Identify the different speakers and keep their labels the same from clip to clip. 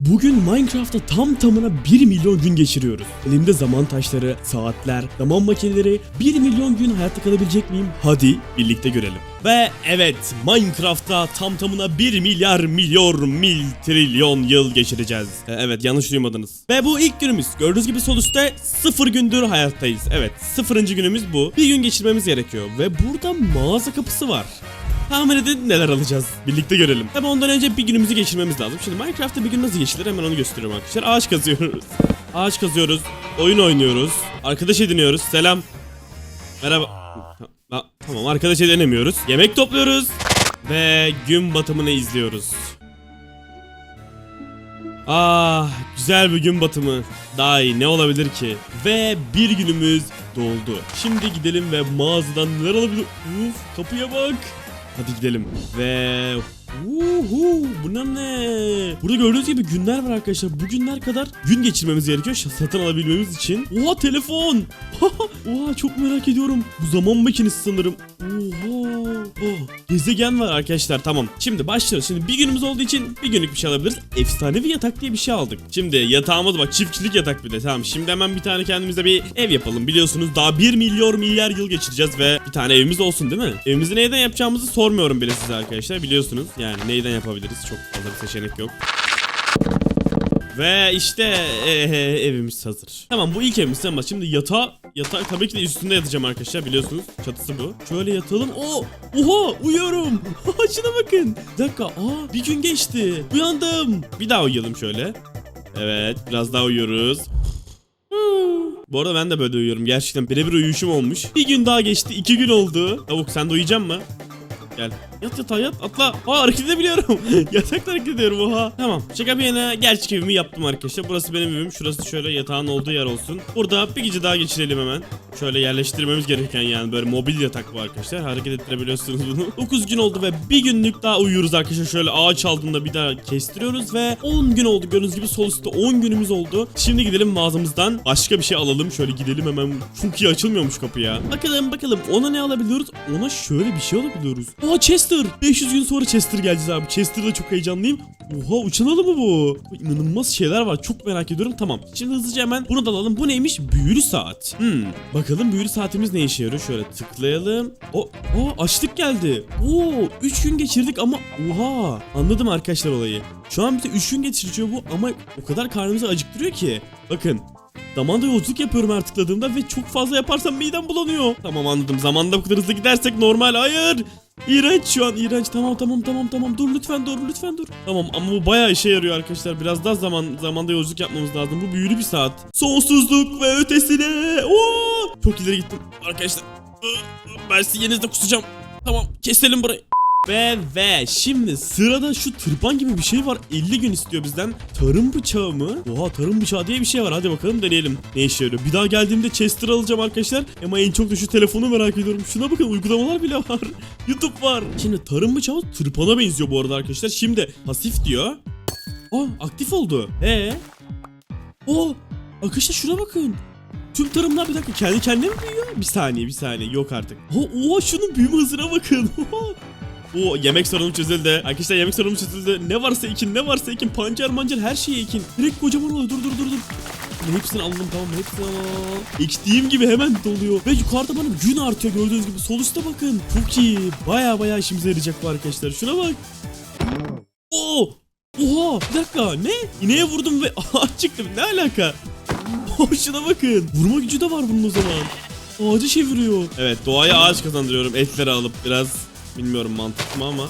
Speaker 1: Bugün Minecraft'ta tam tamına 1 milyon gün geçiriyoruz. Elimde zaman taşları, saatler, zaman makineleri 1 milyon gün hayatta kalabilecek miyim? Hadi birlikte görelim. Ve evet Minecraft'ta tam tamına 1 milyar milyon mil trilyon yıl geçireceğiz. E, evet yanlış duymadınız. Ve bu ilk günümüz. Gördüğünüz gibi sol üstte 0 gündür hayattayız. Evet 0. günümüz bu. Bir gün geçirmemiz gerekiyor. Ve burada mağaza kapısı var. Tahmin edin neler alacağız. Birlikte görelim. Tabi ondan önce bir günümüzü geçirmemiz lazım. Şimdi Minecraft'ta bir gün nasıl geçilir hemen onu gösteriyorum arkadaşlar. Ağaç kazıyoruz. Ağaç kazıyoruz. Oyun oynuyoruz. Arkadaş ediniyoruz. Selam. Merhaba. Ha, tamam arkadaş edinemiyoruz. Yemek topluyoruz. Ve gün batımını izliyoruz. Ah güzel bir gün batımı. Daha iyi ne olabilir ki? Ve bir günümüz doldu. Şimdi gidelim ve mağazadan neler alabilir? Uf kapıya bak. Hadi gidelim. Ve Uhu, bu ne? Burada gördüğünüz gibi günler var arkadaşlar. Bu günler kadar gün geçirmemiz gerekiyor satın alabilmemiz için. Oha telefon. Oha çok merak ediyorum. Bu zaman makinesi sanırım. Oha. Oh, gezegen var arkadaşlar tamam. Şimdi başlıyoruz. Şimdi bir günümüz olduğu için bir günlük bir şey alabiliriz. Efsanevi yatak diye bir şey aldık. Şimdi yatağımız bak çiftçilik yatak bir de tamam. Şimdi hemen bir tane kendimize bir ev yapalım. Biliyorsunuz daha 1 milyon milyar yıl geçireceğiz ve bir tane evimiz olsun değil mi? Evimizi neyden yapacağımızı sormuyorum bile size arkadaşlar. Biliyorsunuz yani neyden yapabiliriz çok fazla bir seçenek yok. Ve işte eee, evimiz hazır. Tamam bu ilk evimiz ama şimdi yatağı yatağı tabii ki de üstünde yatacağım arkadaşlar biliyorsunuz. Çatısı bu. Şöyle yatalım. Oo! Oha! Uyuyorum. Şuna bakın. Bir dakika. Aa bir gün geçti. Uyandım. Bir daha uyuyalım şöyle. Evet biraz daha uyuyoruz. Bu arada ben de böyle uyuyorum. Gerçekten birebir uyuşum olmuş. Bir gün daha geçti. iki gün oldu. Tavuk sen de uyuyacak mı? Gel. Yat yatağa yat atla. Aa hareket edebiliyorum. Yatakta hareket ediyorum oha. Tamam. Şaka bir yana gerçek evimi yaptım arkadaşlar. Burası benim evim. Şurası şöyle yatağın olduğu yer olsun. Burada bir gece daha geçirelim hemen. Şöyle yerleştirmemiz gereken yani böyle mobil yatak bu arkadaşlar. Hareket ettirebiliyorsunuz bunu. 9 gün oldu ve bir günlük daha uyuyoruz arkadaşlar. Şöyle ağaç aldığında bir daha kestiriyoruz ve 10 gün oldu. Gördüğünüz gibi sol üstte 10 günümüz oldu. Şimdi gidelim mağazamızdan başka bir şey alalım. Şöyle gidelim hemen. İyi açılmıyormuş kapı ya. Bakalım bakalım ona ne alabiliyoruz? Ona şöyle bir şey alabiliyoruz. Aa Chester. 500 gün sonra Chester geleceğiz abi. Chester'da çok heyecanlıyım. Oha uçan alı mı bu? İnanılmaz şeyler var. Çok merak ediyorum. Tamam. Şimdi hızlıca hemen bunu da alalım. Bu neymiş? Büyülü saat. Hmm. Bakalım büyülü saatimiz ne işe yarıyor? Şöyle tıklayalım. O, o açlık geldi. Oo 3 gün geçirdik ama oha. Anladım arkadaşlar olayı. Şu an bize 3 gün geçiriyor bu ama o kadar karnımızı acıktırıyor ki. Bakın Zamanda yolculuk yapıyorum her tıkladığımda ve çok fazla yaparsam midem bulanıyor. Tamam anladım. Zamanda bu kadar hızlı gidersek normal. Hayır. İğrenç şu an iğrenç. Tamam tamam tamam tamam. Dur lütfen dur lütfen dur. Tamam ama bu bayağı işe yarıyor arkadaşlar. Biraz daha zaman zamanda yolculuk yapmamız lazım. Bu büyülü bir saat. Sonsuzluk ve ötesine. Oo! Çok ileri gittim arkadaşlar. Ben sizin yerinizde kusacağım. Tamam keselim burayı. Ve ve şimdi sırada şu tırpan gibi bir şey var. 50 gün istiyor bizden. Tarım bıçağı mı? Oha tarım bıçağı diye bir şey var. Hadi bakalım deneyelim. Ne işe yarıyor? Bir daha geldiğimde Chester alacağım arkadaşlar. Ama en çok da şu telefonu merak ediyorum. Şuna bakın uygulamalar bile var. YouTube var. Şimdi tarım bıçağı tırpana benziyor bu arada arkadaşlar. Şimdi pasif diyor. Aa aktif oldu. Ee? Oo arkadaşlar şuna bakın. Tüm tarımlar bir dakika kendi kendine mi büyüyor? Bir saniye bir saniye. Yok artık. Oha, oha şunun büyüme hızına bakın. O yemek sorunu çözüldü. Arkadaşlar yemek sorunu çözüldü. Ne varsa ekin, ne varsa ekin. Pancar mancar her şeyi ekin. Direkt kocaman oluyor. Dur dur dur dur. Bunu hepsini aldım tamam hepsini al. Ektiğim gibi hemen doluyor. Ve yukarıda bana gün artıyor gördüğünüz gibi. Sol üstte bakın. Çok iyi. Baya baya işimize yarayacak bu arkadaşlar. Şuna bak. Oo. Oha bir dakika ne? İneğe vurdum ve ağaç çıktı. Ne alaka? Şuna bakın. Vurma gücü de var bunun o zaman. Ağacı çeviriyor. Evet doğaya ağaç kazandırıyorum etleri alıp biraz bilmiyorum mantıklı mı ama.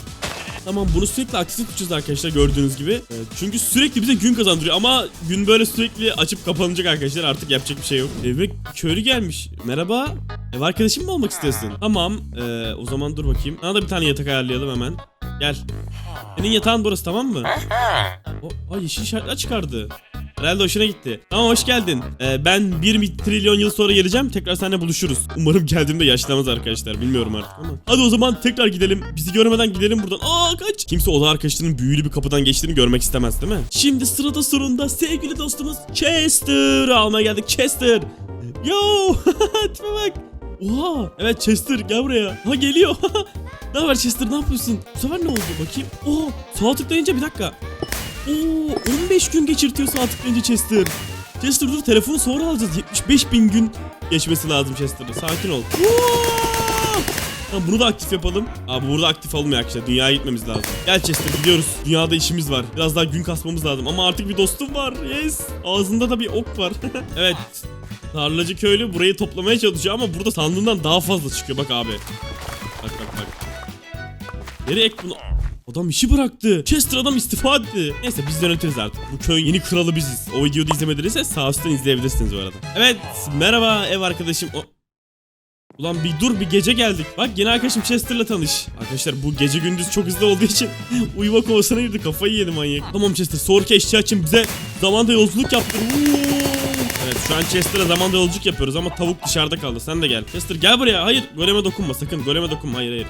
Speaker 1: Tamam bunu sürekli aktif tutacağız arkadaşlar gördüğünüz gibi. Evet, çünkü sürekli bize gün kazandırıyor ama gün böyle sürekli açıp kapanacak arkadaşlar artık yapacak bir şey yok. Eve köylü gelmiş. Merhaba. Ev arkadaşım mı olmak istiyorsun? Tamam. Ee, o zaman dur bakayım. Sana da bir tane yatak ayarlayalım hemen. Gel. Senin yatağın burası tamam mı? O, ay yeşil işaretler çıkardı. Herhalde hoşuna gitti. Tamam hoş geldin. Ee, ben 1 trilyon yıl sonra geleceğim. Tekrar seninle buluşuruz. Umarım geldiğimde yaşlanmaz arkadaşlar. Bilmiyorum artık ama. Hadi o zaman tekrar gidelim. Bizi görmeden gidelim buradan. Aa kaç. Kimse oda arkadaşlarının büyülü bir kapıdan geçtiğini görmek istemez değil mi? Şimdi sırada sorunda sevgili dostumuz Chester almaya geldik. Chester. Yo. Tipe bak. Oha. Evet Chester gel buraya. Ha geliyor. ne haber Chester ne yapıyorsun? Bu sefer ne oldu bakayım? Oo. Sağ tıklayınca bir dakika. Oo 15 gün geçirtiyor sağ tıklayınca Chester. Chester dur telefonu sonra alacağız. 75 bin gün geçmesi lazım Chester'da. Sakin ol. Tamam bunu da aktif yapalım. Abi burada aktif olmuyor arkadaşlar. Dünyaya gitmemiz lazım. Gel Chester gidiyoruz. Dünyada işimiz var. Biraz daha gün kasmamız lazım. Ama artık bir dostum var. Yes. Ağzında da bir ok var. evet. Tarlacı köylü burayı toplamaya çalışıyor ama burada sandığından daha fazla çıkıyor. Bak abi. Bak bak bak. Nereye ek bunu? Adam işi bıraktı. Chester adam istifa etti. Neyse biz yönetiriz artık. Bu köyün yeni kralı biziz. O videoyu da izlemediyseniz sağ üstten izleyebilirsiniz bu arada. Evet merhaba ev arkadaşım. O... Ulan bir dur bir gece geldik. Bak yeni arkadaşım Chester'la tanış. Arkadaşlar bu gece gündüz çok hızlı olduğu için uyuma kovasına girdi kafayı yedi manyak. Tamam Chester sonraki eşya için bize zamanda yolculuk yaptır. Evet şu an Chester'a zamanda yolculuk yapıyoruz ama tavuk dışarıda kaldı. Sen de gel. Chester gel buraya. Hayır goleme dokunma sakın. Goleme dokunma. Hayır hayır.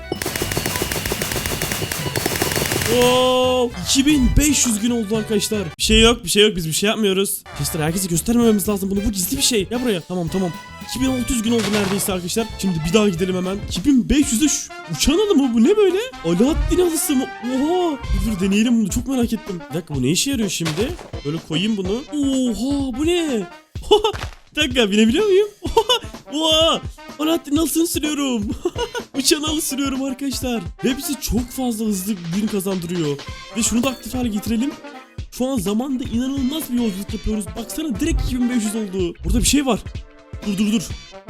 Speaker 1: Wow, 2500 gün oldu arkadaşlar. Bir şey yok, bir şey yok. Biz bir şey yapmıyoruz. Chester herkese göstermememiz lazım bunu. Bu gizli bir şey. Gel buraya. Tamam tamam. 2600 gün oldu neredeyse arkadaşlar. Şimdi bir daha gidelim hemen. 2500'e şu uçan mı? Bu ne böyle? Alaaddin halısı mı? Oha. Dur, dur deneyelim bunu. Çok merak ettim. Bir dakika bu ne işe yarıyor şimdi? Böyle koyayım bunu. Oha bu ne? bir dakika binebiliyor muyum? Oha. Alaaddin halısını sürüyorum. Uçan halı sürüyorum arkadaşlar. Ve bizi çok fazla hızlı gün kazandırıyor. Ve şunu da aktif hale getirelim. Şu an zamanda inanılmaz bir yolculuk yapıyoruz. Baksana direkt 2500 oldu. Burada bir şey var. Dur dur dur.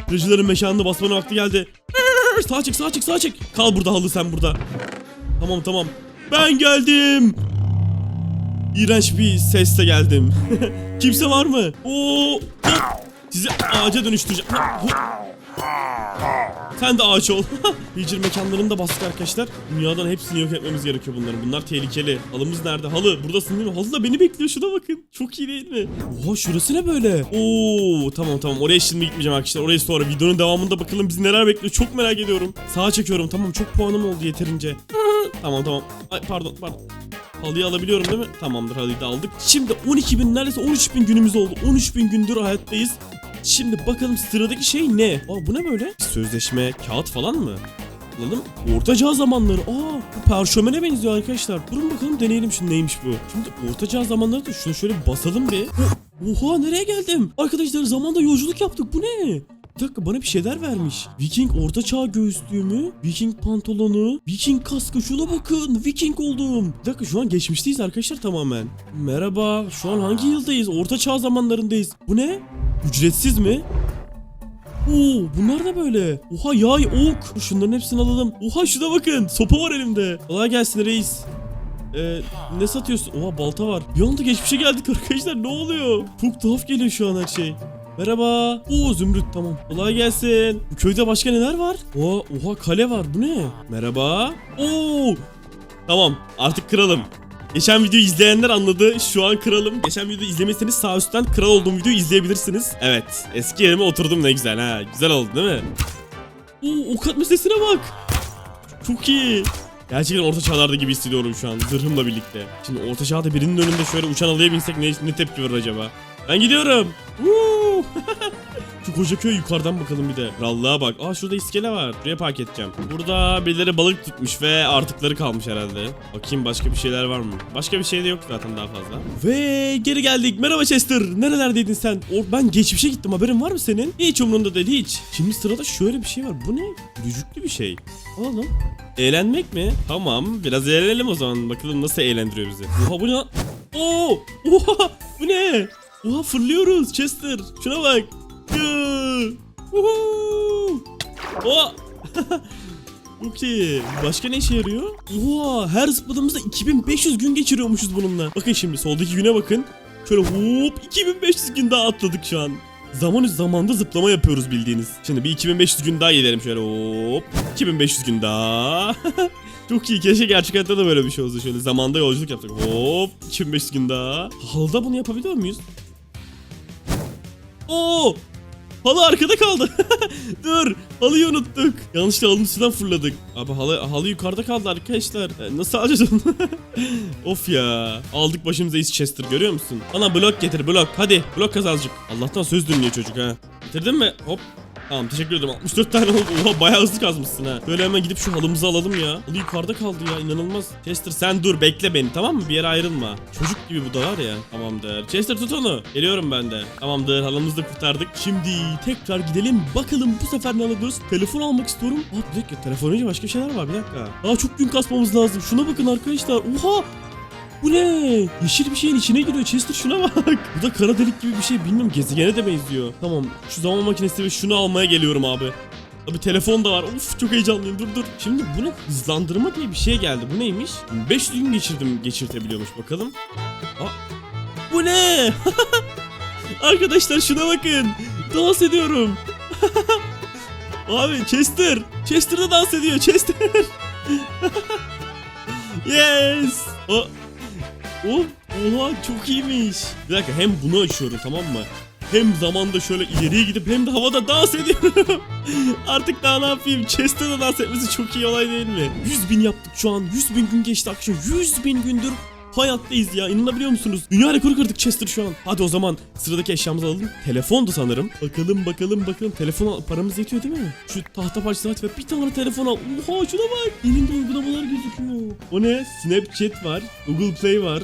Speaker 1: Pırıcıların meşanını basmanın vakti geldi. Sağa çık sağa çık sağa çık. Kal burada halı sen burada. Tamam tamam. Ben geldim. İğrenç bir sesle geldim. Kimse var mı? Oo. Sizi ağaca dönüştüreceğim. Sen de ağaç ol. Hicr mekanlarını da bastık arkadaşlar. Dünyadan hepsini yok etmemiz gerekiyor bunların. Bunlar tehlikeli. Halımız nerede? Halı buradasın değil mi? Halı da beni bekliyor. Şuna bakın. Çok iyi değil mi? Oha şurası ne böyle? Oo tamam tamam. Oraya şimdi gitmeyeceğim arkadaşlar. Oraya sonra videonun devamında bakalım bizi neler bekliyor. Çok merak ediyorum. Sağa çekiyorum. Tamam çok puanım oldu yeterince. tamam tamam. Ay pardon pardon. Halıyı alabiliyorum değil mi? Tamamdır halıyı da aldık. Şimdi 12 bin neredeyse 13 bin günümüz oldu. 13 bin gündür hayattayız. Şimdi bakalım sıradaki şey ne? Aa bu ne böyle? Sözleşme, kağıt falan mı? Alalım. Orta çağ zamanları. Aa bu parşömene benziyor arkadaşlar. Durun bakalım deneyelim şimdi neymiş bu. Şimdi orta çağ zamanları da şunu şöyle basalım bir. Oha nereye geldim? Arkadaşlar zamanda yolculuk yaptık. Bu ne? Bir dakika bana bir şeyler vermiş. Viking orta çağ göğüslüğü mü? Viking pantolonu, Viking kaskı şuna bakın. Viking oldum. Bir dakika şu an geçmişteyiz arkadaşlar tamamen. Merhaba. Şu an hangi yıldayız? Orta çağ zamanlarındayız. Bu ne? Ücretsiz mi? Oo bunlar da böyle. Oha yay ok. Şunların hepsini alalım. Oha şuna bakın. Sopa var elimde. Kolay gelsin reis. Ee, ne satıyorsun? Oha balta var. Bir anda geçmişe geldik arkadaşlar. Ne oluyor? Çok tuhaf geliyor şu an her şey. Merhaba. Oo Zümrüt tamam. Kolay gelsin. Bu köyde başka neler var? Oha, oha kale var. Bu ne? Merhaba. Oo. Tamam artık kralım. Geçen videoyu izleyenler anladı. Şu an kralım. Geçen videoyu izlemeseniz sağ üstten kral olduğum videoyu izleyebilirsiniz. Evet. Eski yerime oturdum ne güzel ha. Güzel oldu değil mi? Oo ok atma sesine bak. Çok iyi. Gerçekten orta çağlarda gibi hissediyorum şu an zırhımla birlikte. Şimdi orta çağda birinin önünde şöyle uçan alıya binsek ne, ne tepki verir acaba? Ben gidiyorum. Şu koca köy yukarıdan bakalım bir de. Krallığa bak. Aa şurada iskele var. Buraya park edeceğim. Burada birileri balık tutmuş ve artıkları kalmış herhalde. Bakayım başka bir şeyler var mı? Başka bir şey de yok zaten daha fazla. Ve geri geldik. Merhaba Chester. Nerelerdeydin sen? Or ben geçmişe gittim. Haberin var mı senin? Hiç umurunda değil hiç. Şimdi sırada şöyle bir şey var. Bu ne? Gülücüklü bir şey. Alalım. Eğlenmek mi? Tamam. Biraz eğlenelim o zaman. Bakalım nasıl eğlendiriyor bizi. Oha bu ne? Oo! Oha! Bu ne? Oha fırlıyoruz Chester. Şuna bak. Uhu! Oha! Çok iyi. Başka ne işe yarıyor? Oha! Her zıpladığımızda 2500 gün geçiriyormuşuz bununla. Bakın şimdi soldaki güne bakın. Şöyle hop 2500 gün daha atladık şu an. Zaman üst zamanda zıplama yapıyoruz bildiğiniz. Şimdi bir 2500 gün daha gidelim şöyle hop. 2500 gün daha. Çok iyi. Keşke gerçek hayatta da böyle bir şey olsa. Şöyle zamanda yolculuk yaptık. Hop. 2500 gün daha. Halıda bunu yapabiliyor muyuz? Oo! Halı arkada kaldı. Dur. Halıyı unuttuk. Yanlışlıkla halının üstünden fırladık. Abi halı, halı yukarıda kaldı arkadaşlar. E, Nasıl alacağız onu? of ya. Aldık başımıza iş Chester görüyor musun? Bana blok getir blok. Hadi blok kaz azıcık. Allah'tan söz dinliyor çocuk ha. Getirdin mi? Hop. Tamam teşekkür ederim 64 tane oldu. Oha bayağı hızlı kazmışsın ha. Böyle hemen gidip şu halımızı alalım ya. Halı yukarıda kaldı ya inanılmaz. Chester sen dur bekle beni tamam mı? Bir yere ayrılma. Çocuk gibi bu da var ya. Tamamdır. Chester tut onu. Geliyorum ben de. Tamamdır halımızı da kurtardık. Şimdi tekrar gidelim. Bakalım bu sefer ne alabiliyoruz? Telefon almak istiyorum. Aa bir dakika telefon önce başka şeyler var bir dakika. Daha çok gün kasmamız lazım. Şuna bakın arkadaşlar. Oha bu ne? Yeşil bir şeyin içine giriyor Chester şuna bak. Bu da kara delik gibi bir şey bilmiyorum gezegene de benziyor. Tamam şu zaman makinesi ve şunu almaya geliyorum abi. Abi telefon da var. Uf çok heyecanlıyım. Dur dur. Şimdi bunu hızlandırma diye bir şey geldi. Bu neymiş? 5 gün geçirdim geçirtebiliyormuş bakalım. Aa, bu ne? Arkadaşlar şuna bakın. Dans ediyorum. Abi Chester. Chester da dans ediyor. Chester. yes. O Oh, oha çok iyiymiş. Bir dakika hem bunu açıyorum tamam mı? Hem zamanda şöyle ileriye gidip hem de havada dans ediyorum. Artık daha ne yapayım? Chester'da dans etmesi çok iyi olay değil mi? 100 bin yaptık şu an. 100 bin gün geçti arkadaşlar. 100 bin gündür hayattayız ya. İnanabiliyor musunuz? Dünya rekoru kırdık Chester şu an. Hadi o zaman sıradaki eşyamızı alalım. Telefondu sanırım. Bakalım bakalım bakalım. Telefon paramız yetiyor değil mi? Şu tahta aç ve bir tane telefon al. Oha şuna bak. Elinde uygulamalar gözüküyor. O ne? Snapchat var. Google Play var.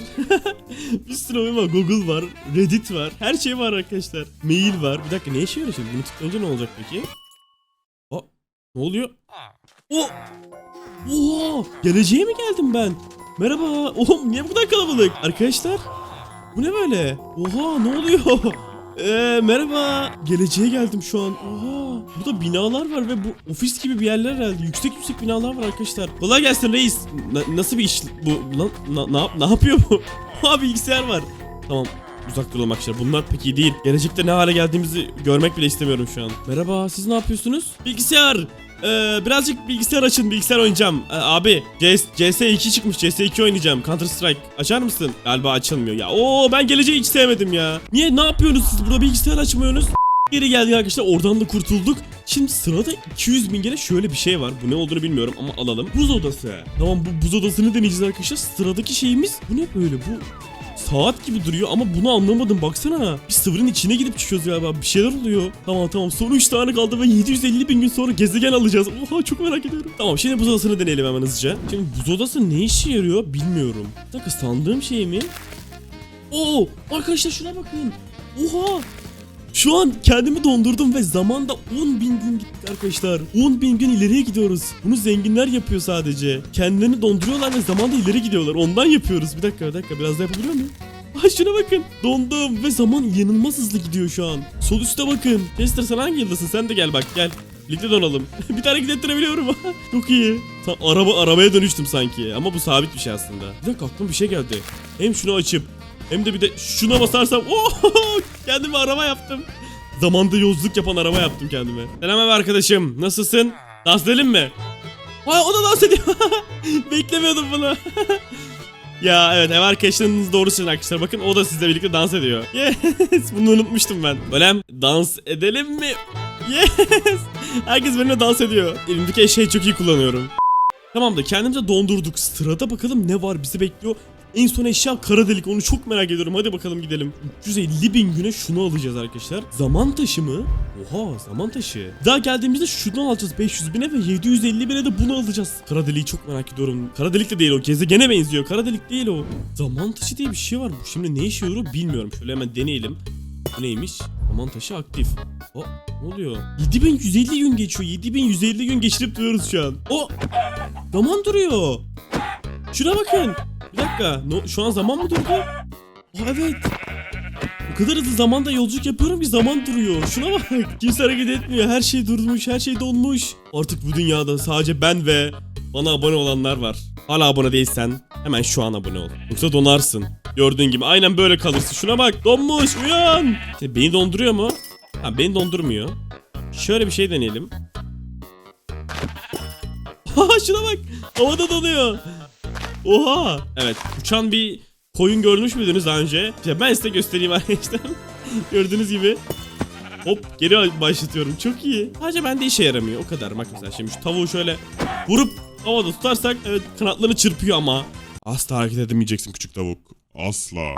Speaker 1: bir sürü oyun var. Google var. Reddit var. Her şey var arkadaşlar. Mail var. Bir dakika ne işe yarıyor şimdi? Bunu tıklayınca ne olacak peki? Aa, ne oluyor? O! Oha! Geleceğe mi geldim ben? Merhaba. Oğlum niye bu kadar kalabalık? Arkadaşlar. Bu ne böyle? Oha ne oluyor? Eee merhaba. Geleceğe geldim şu an. Oha. Burada binalar var ve bu ofis gibi bir yerler herhalde. Yüksek yüksek binalar var arkadaşlar. Kolay gelsin reis. Na- nasıl bir iş bu? Lan na- na- ne yapıyor bu? Ha bilgisayar var. Tamam. Uzak duralım arkadaşlar. Bunlar pek iyi değil. Gelecekte ne hale geldiğimizi görmek bile istemiyorum şu an. Merhaba. Siz ne yapıyorsunuz? Bilgisayar. Ee, birazcık bilgisayar açın bilgisayar oynayacağım. Ee, abi CS, CS2 çıkmış CS2 oynayacağım Counter Strike açar mısın? Galiba açılmıyor ya. Oo ben geleceği hiç sevmedim ya. Niye ne yapıyorsunuz siz burada bilgisayar açmıyorsunuz? Geri geldik arkadaşlar oradan da kurtulduk. Şimdi sırada 200 bin gene şöyle bir şey var. Bu ne olduğunu bilmiyorum ama alalım. Buz odası. Tamam bu buz odasını deneyeceğiz arkadaşlar. Sıradaki şeyimiz bu ne böyle bu Saat gibi duruyor ama bunu anlamadım baksana. Bir sıvırın içine gidip çıkıyoruz galiba bir şeyler oluyor. Tamam tamam son 3 tane kaldı ve 750 bin gün sonra gezegen alacağız. Oha çok merak ediyorum. Tamam şimdi buz odasını deneyelim hemen hızlıca. Şimdi buz odası ne işe yarıyor bilmiyorum. Bir dakika sandığım şey mi? Oo arkadaşlar şuna bakın. Oha şu an kendimi dondurdum ve zamanda 10 bin gün gittik arkadaşlar. 10 bin gün ileriye gidiyoruz. Bunu zenginler yapıyor sadece. Kendilerini donduruyorlar ve zamanda ileri gidiyorlar. Ondan yapıyoruz. Bir dakika bir dakika biraz daha yapabiliyor muyum? Ay şuna bakın. Dondum ve zaman inanılmaz hızlı gidiyor şu an. Sol üstte bakın. Chester sen hangi yıldasın? Sen de gel bak gel. Birlikte donalım. bir tane gidettirebiliyorum. Çok iyi. Tam araba arabaya dönüştüm sanki. Ama bu sabit bir şey aslında. Bir dakika aklıma bir şey geldi. Hem şunu açıp hem de bir de şuna basarsam oh, kendime araba yaptım. Zamanda yolculuk yapan araba yaptım kendime. Selam abi arkadaşım. Nasılsın? Dans edelim mi? Aa, o da dans ediyor. Beklemiyordum bunu. ya evet ev arkadaşlarınız doğru söyleyin arkadaşlar. Bakın o da sizle birlikte dans ediyor. Yes. Bunu unutmuştum ben. Golem dans edelim mi? Yes. Herkes benimle dans ediyor. Elimdeki eşeği çok iyi kullanıyorum. Tamam da kendimize dondurduk. Sırada bakalım ne var bizi bekliyor. En son eşya kara delik onu çok merak ediyorum. Hadi bakalım gidelim. 350 bin güne şunu alacağız arkadaşlar. Zaman taşı mı? Oha zaman taşı. Daha geldiğimizde şunu alacağız 500 bine ve 750 bine de bunu alacağız. Kara deliği çok merak ediyorum. Kara delik de değil o. Gezegene benziyor. Kara delik değil o. Zaman taşı diye bir şey var. Bu şimdi ne işe yarıyor bilmiyorum. Şöyle hemen deneyelim. Bu neymiş? Zaman taşı aktif. O ne oluyor? 7150 gün geçiyor. 7150 gün geçirip duruyoruz şu an. O zaman duruyor. Şuna bakın. Bir dakika. No, şu an zaman mı durdu? Aa, evet. O kadar hızlı zamanda yolculuk yapıyorum ki zaman duruyor. Şuna bak. Kimse hareket etmiyor. Her şey durmuş. Her şey donmuş. Artık bu dünyada sadece ben ve bana abone olanlar var. Hala abone değilsen hemen şu an abone ol. Yoksa donarsın. Gördüğün gibi aynen böyle kalırsın. Şuna bak. Donmuş. Uyan. İşte beni donduruyor mu? Ha beni dondurmuyor. Şöyle bir şey deneyelim. Şuna bak. Havada donuyor. Oha. Evet uçan bir koyun görmüş müydünüz daha önce? İşte ben size göstereyim arkadaşlar. Gördüğünüz gibi. Hop geri başlatıyorum. Çok iyi. Sadece bende işe yaramıyor. O kadar. Bak mesela şimdi şu tavuğu şöyle vurup havada tutarsak evet kanatlarını çırpıyor ama. Asla hareket edemeyeceksin küçük tavuk.
Speaker 2: Asla.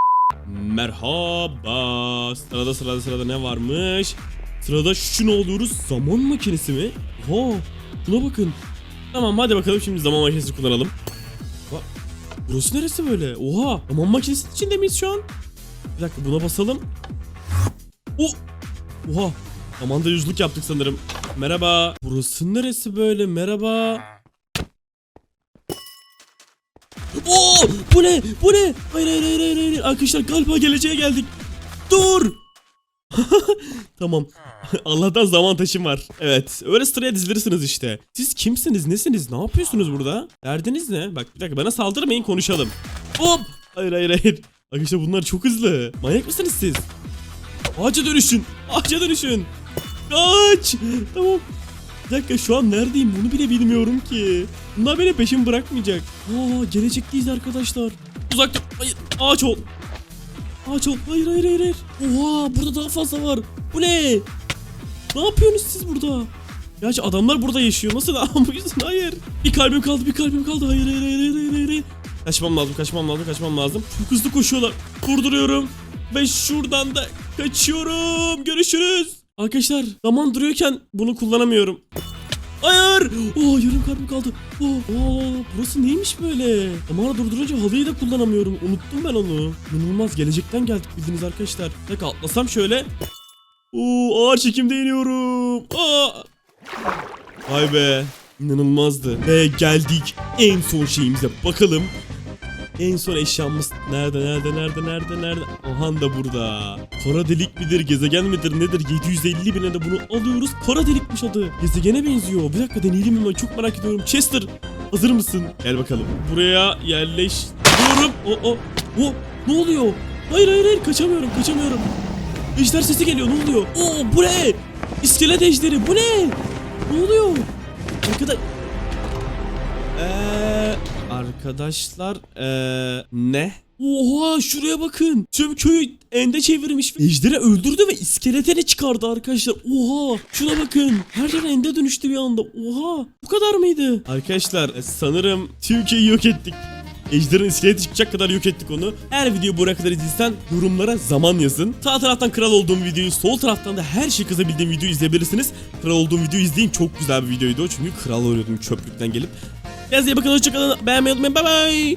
Speaker 1: Merhaba. Sırada sırada sırada ne varmış? Sırada şunu alıyoruz. Zaman makinesi mi? Ha, buna bakın. Tamam hadi bakalım şimdi zaman makinesi kullanalım. Burası neresi böyle? Oha zaman makinesinin içinde miyiz şu an? Bir dakika buna basalım. O, oha zamanda yüzlük yaptık sanırım. Merhaba. Burası neresi böyle? Merhaba. Oo, bu ne? Bu ne? Hayır hayır hayır hayır. hayır. Arkadaşlar galiba geleceğe geldik. Dur. tamam. Allah'tan zaman taşım var. Evet. Öyle sıraya dizilirsiniz işte. Siz kimsiniz? Nesiniz? Ne yapıyorsunuz burada? Derdiniz ne? Bak bir dakika bana saldırmayın konuşalım. Hop. Hayır hayır hayır. Arkadaşlar bunlar çok hızlı. Manyak mısınız siz? Ağaca dönüşün. Ağaca dönüşün. Kaç. Tamam. Bir dakika şu an neredeyim bunu bile bilmiyorum ki. Bunlar beni peşim bırakmayacak. Aa gelecekteyiz arkadaşlar. Uzak dur. Hayır. Ağaç ol. Ağaç ol. Hayır hayır hayır. hayır. Oha burada daha fazla var. Bu ne? Ne yapıyorsunuz siz burada? Gerçi adamlar burada yaşıyor. Nasıl yapıyorsun? Hayır. Bir kalbim kaldı bir kalbim kaldı. Hayır hayır hayır hayır hayır. hayır. Kaçmam lazım kaçmam lazım kaçmam lazım. Çok hızlı koşuyorlar. Vurduruyorum. Ve şuradan da kaçıyorum. Görüşürüz. Arkadaşlar zaman duruyorken bunu kullanamıyorum. Hayır. Oh yarım kalbim kaldı. Oh, oh, burası neymiş böyle? Zamanı durdurunca halıyı da kullanamıyorum. Unuttum ben onu. İnanılmaz gelecekten geldik bildiğiniz arkadaşlar. Bir atlasam şöyle. Oo ağır çekimde iniyorum. Aa. Vay be. İnanılmazdı. Ve geldik en son şeyimize bakalım. En son eşyamız nerede nerede nerede nerede nerede? Aha da burada. Kara delik midir gezegen midir nedir 750 bine de bunu alıyoruz. Kara delikmiş adı. Gezegene benziyor. Bir dakika deneyelim mi? Çok merak ediyorum. Chester hazır mısın? Gel bakalım. Buraya yerleştiriyorum. O o o ne oluyor? Hayır hayır hayır kaçamıyorum kaçamıyorum. Ejder sesi geliyor ne oluyor? Oo bu ne? İskelet ejderi bu ne? Ne oluyor? Arkadaş... Eee... Arkadaşlar eee... Ne? Oha şuraya bakın. Tüm köyü ende çevirmiş. Ejderi öldürdü ve iskeletini çıkardı arkadaşlar. Oha şuna bakın. Her yer ende dönüştü bir anda. Oha bu kadar mıydı? Arkadaşlar e, sanırım Türkiye'yi yok ettik. Ejder'in iskeleti çıkacak kadar yok ettik onu. Eğer videoyu buraya kadar izlediysen yorumlara zaman yazın. Sağ taraftan kral olduğum videoyu, sol taraftan da her şey kızabildiğim videoyu izleyebilirsiniz. Kral olduğum videoyu izleyin. Çok güzel bir videoydu o. Çünkü kral oynuyordum çöplükten gelip. İyi bakın. Hoşçakalın. Beğenmeyi unutmayın. Bye bye.